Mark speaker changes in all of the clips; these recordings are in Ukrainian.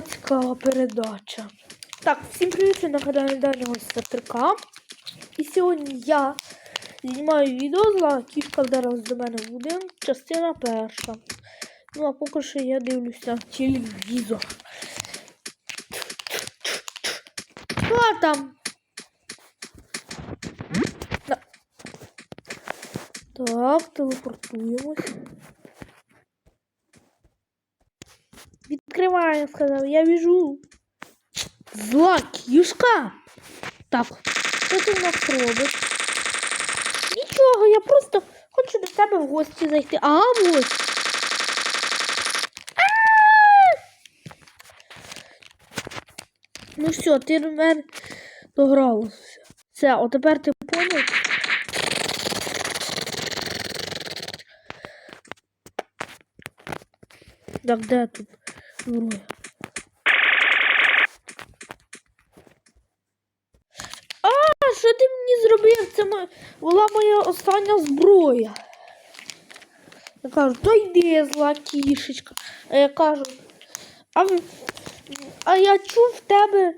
Speaker 1: цікава передача. Так, всім привіт, на каналі Данього Сатрика. І сьогодні я знімаю відео з кішка вдарилась до мене в будинок, частина перша. Ну, а поки що я дивлюся телевізор. Що там? Так, телепортуємось. Відкриваю, сказав, я віжу. Зла кішка. Так, що ти в нас робиш? Нічого, я просто хочу до тебе в гості зайти. А, ось. Ну все, ти до мене догралася. Все, от тепер ти поняв? Так, де тут зброя? А, що ти мені зробив? Це була моя остання зброя. Я кажу, то йди, зла кішечка. А я кажу, а, а я чув в тебе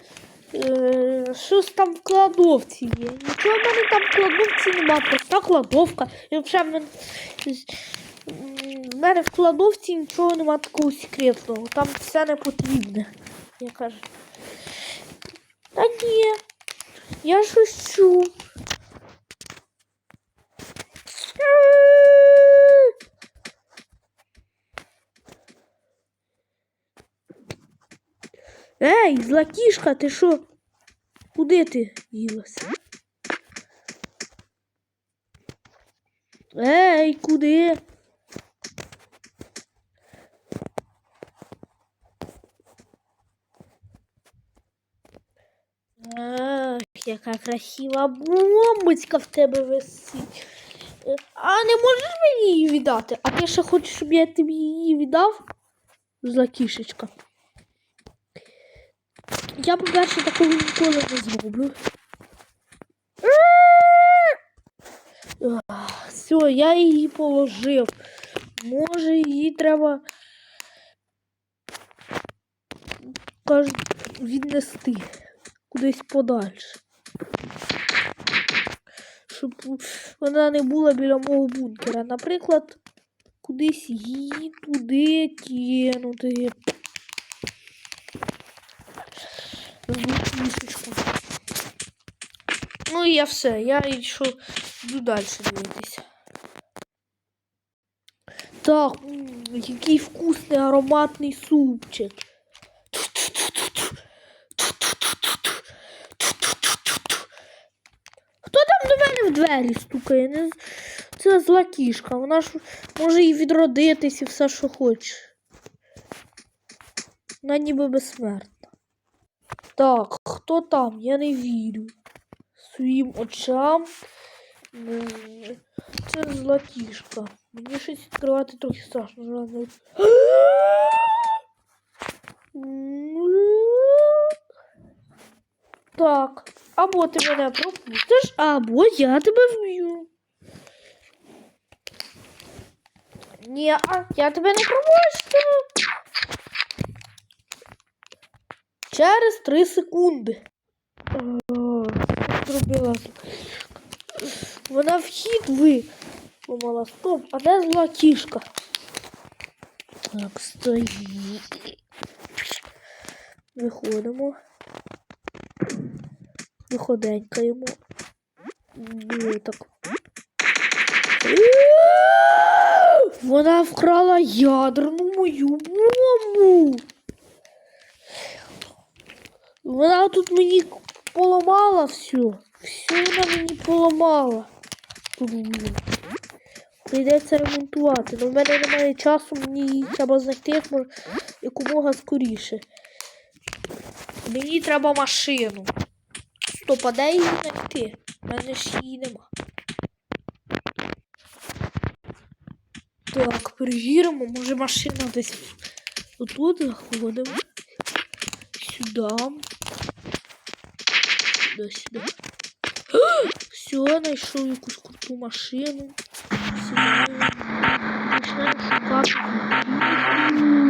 Speaker 1: е, щось там в кладовці є. Нічого в мене там в кладовці нема, проста кладовка. І взагалі в мене в кладовці нічого нема такого секретного. Там все не потрібне. Я кажу. Та ні. Я щось чув. Ей, зла кішка, ти що? Куди ти ділася? Ей, куди? Яка красива бомбочка в тебе висить. Е, А не можеш мені її віддати? А ти ще хочеш, щоб я тобі її віддав? Зла кішечка. Я, по-перше, такого ніколи не зроблю. Все, я її положив. Може, її треба віднести кудись подальше. Щоб вона не була біля мого бункера. Наприклад, кудись її туди кинути. Ну і я все, я йшов йду далі дивитися. Так, який вкусний ароматний супчик. Хто там до мене в двері стукає? Не... Це зла кішка. Вона ж може і відродитись і все, що хоче. Вона ніби безсмертна. Так, хто там? Я не вірю. Своїм очам. Це зла кішка. Мені щось відкривати трохи страшно. Так, або ти мене пропустиш, або я тебе вб'ю. Ні, а я тебе не пропущу. Через три секунди. О, Зробила. Вона вхід ви. Помала стоп. А де зла кішка? Так, стоїть. Виходимо. Виходенькаємо. Ну, так. Вона вкрала ядерну мою бомбу. Вона тут мені поламала все. Все вона мені поламала. Тут. Прийдеться ремонтувати. але в мене немає часу, мені її треба знайти якомога скоріше. Мені треба машину. Стоп, а де її знайти? У мене ж її нема. Так, перевіримо, може машина десь отут заходимо. Сюди. Сюди, сюди. Все, знайшов якусь круту машину. Сідаємо. Почнемо шукати.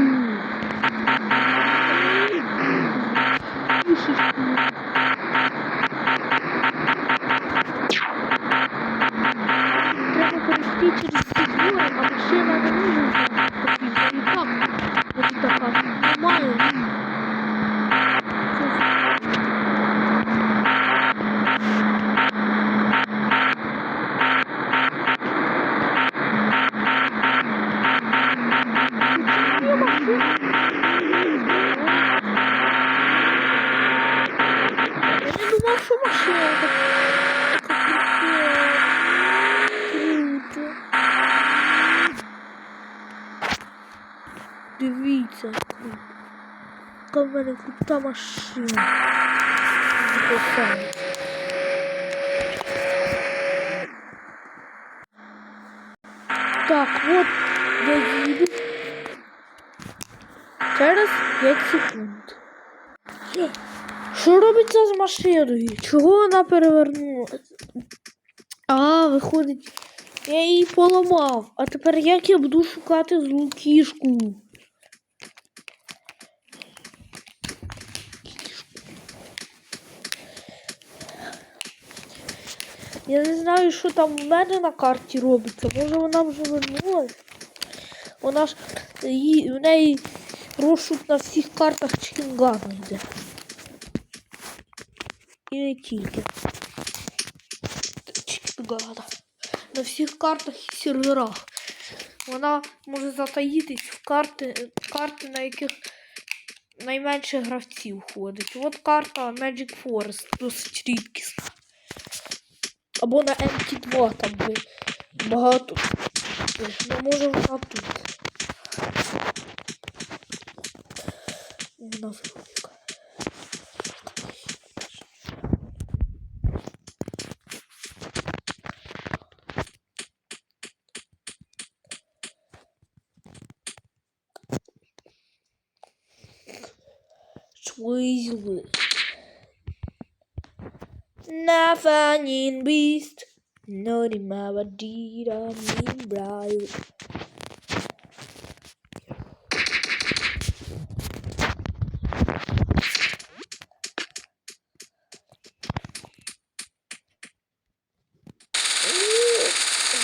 Speaker 1: Мене крута машина. Так, от я їду. Через 5 секунд. Що робиться з машиною? Чого вона перевернулася? А, виходить, я її поламав. А тепер як я буду шукати злу кішку? Я не знаю, що там в мене на карті робиться. Може вона вже вернулась? Вона ж в неї розшук на всіх картах Чінгана йде. І не тільки. Чінгана. На всіх картах і серверах. Вона може затаїтись в карти, карти, на яких найменше гравців ходить. От карта Magic Forest, досить рідкісна. Або на MT2 там би багато. Ну, може вона тут. Вона велика. Швизли. Нафанін біст. Норі мава діра мін браю.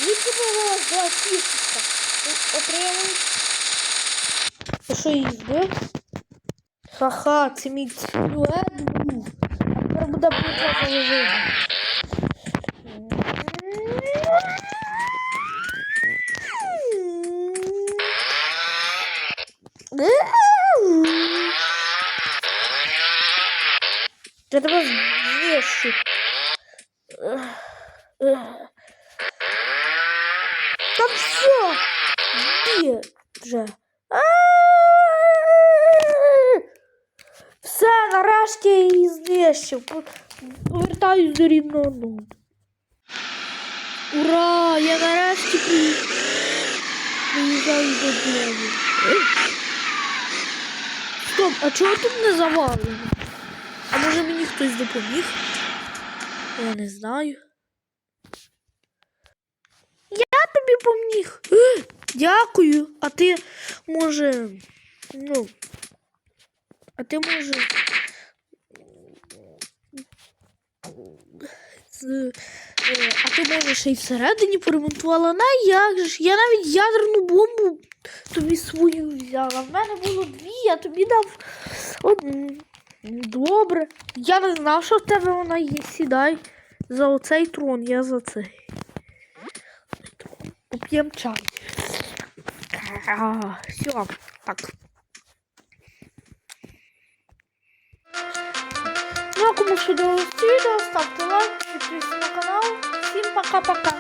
Speaker 1: Звідки була була кішечка? Отримують. Ти що її збив? Ха-ха, це мій силует був. А тепер буде битва за виживання. Я тебе знищу. Та все! Ні, вже. Все, нарешті я її знищив. По- Повертаюсь до рівного нуля. Ура! Я нарешті при... приїжджаю додому. Стоп, а чого тут не завалено? А може мені хтось допоміг? Я не знаю. Я тобі поміг. Е, Дякую. А ти може. Ну. А ти може. з- е, А ти можеш ще й всередині поремонтувала. На як же? Я навіть ядерну бомбу тобі свою взяла. В мене було дві, я тобі дав одну. Добре. Я не знав, що в тебе вона є. Сідай за оцей трон, я за цей. Поп'єм чай. Все, так. Ну, а кому сподобалось це відео, ставте лайк, підписуйтесь на канал. Всім пока-пока. Пока!